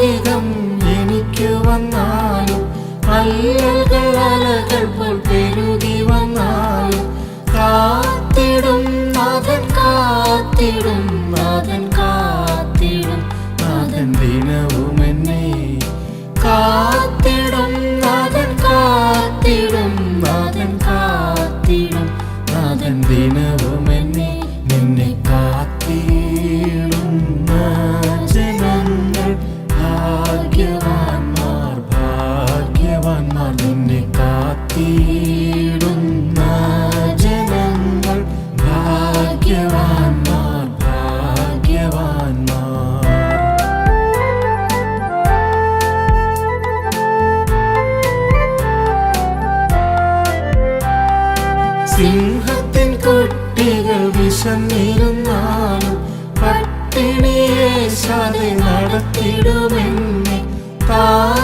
കഷ്ടങ്ങളധികം എനിക്ക് വന്നാലും അല്ലകൾ അലകൾ പോൽ പെരുകി വന്നാലും കാത്തിടും നാഥൻ കാത്തിടും നാഥൻ വിശന്നിരുന്നാലും പട്ടിണിയെ ശാതെ നടത്തിടുമെന്നെ. താങ്ങുമേ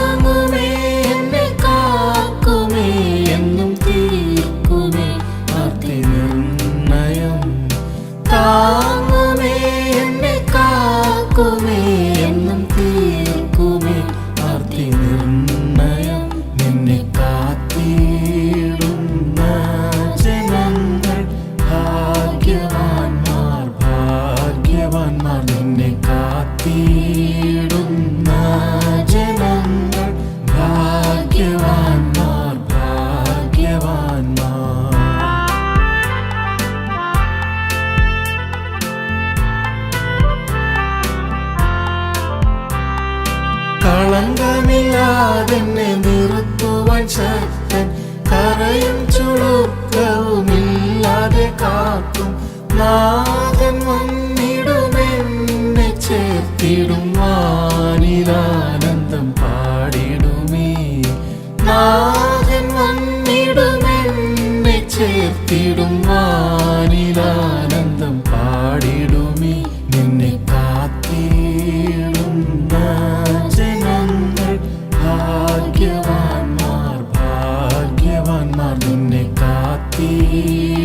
കാത്തിടുന്ന ജനങ്ങൾ ഭാഗ്യവാന്മാർ ഭാഗ്യവാന്മാർ കളങ്കമില്ലാതെന്നെ നിർത്തുവാൻ ശക്തൻ കറയും ചുളുക്കവുമില്ലാതെ കാക്കും നാഥൻ ചേർത്തിടും വാനിലാനന്ദം പാടിടുമി. നിന്നെ കാത്തിടുന്ന ജനങ്ങൾ ഭാഗ്യവാന്മാർ ഭാഗ്യവാന്മാർ നിന്നെ കാത്തിടുന്ന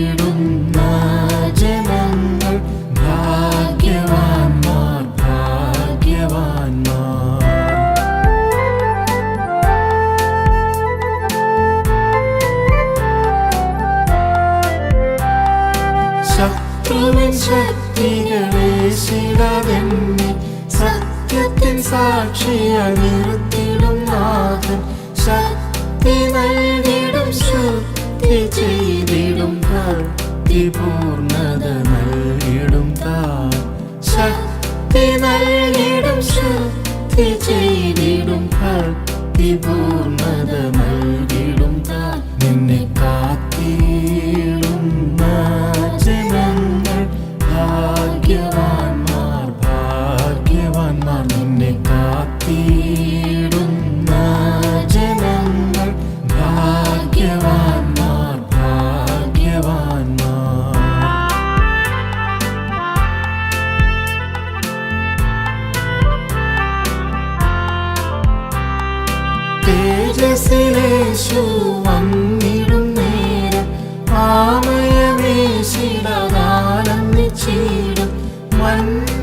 ശത്രുവിൻ ശക്തികളെ ശിടാതെന്നെ സത്യത്തിൻ സാക്ഷിയ നിർത്തിടും നാഥൻ. ശക്തി നൽകിടും ശുദ്ധി ചെയ്തിടും ഭക്തി പൂർണത നൽകിടും താ ശക്തി നൽകിടും ശുദ്ധി ചെയ്തിടും ഭക്തി പൂർണത തേജസ്സിലേശു വന്നിടും നേരം. ആമയമേശിടാനന്ദിച്ചിടും മന്നവൻ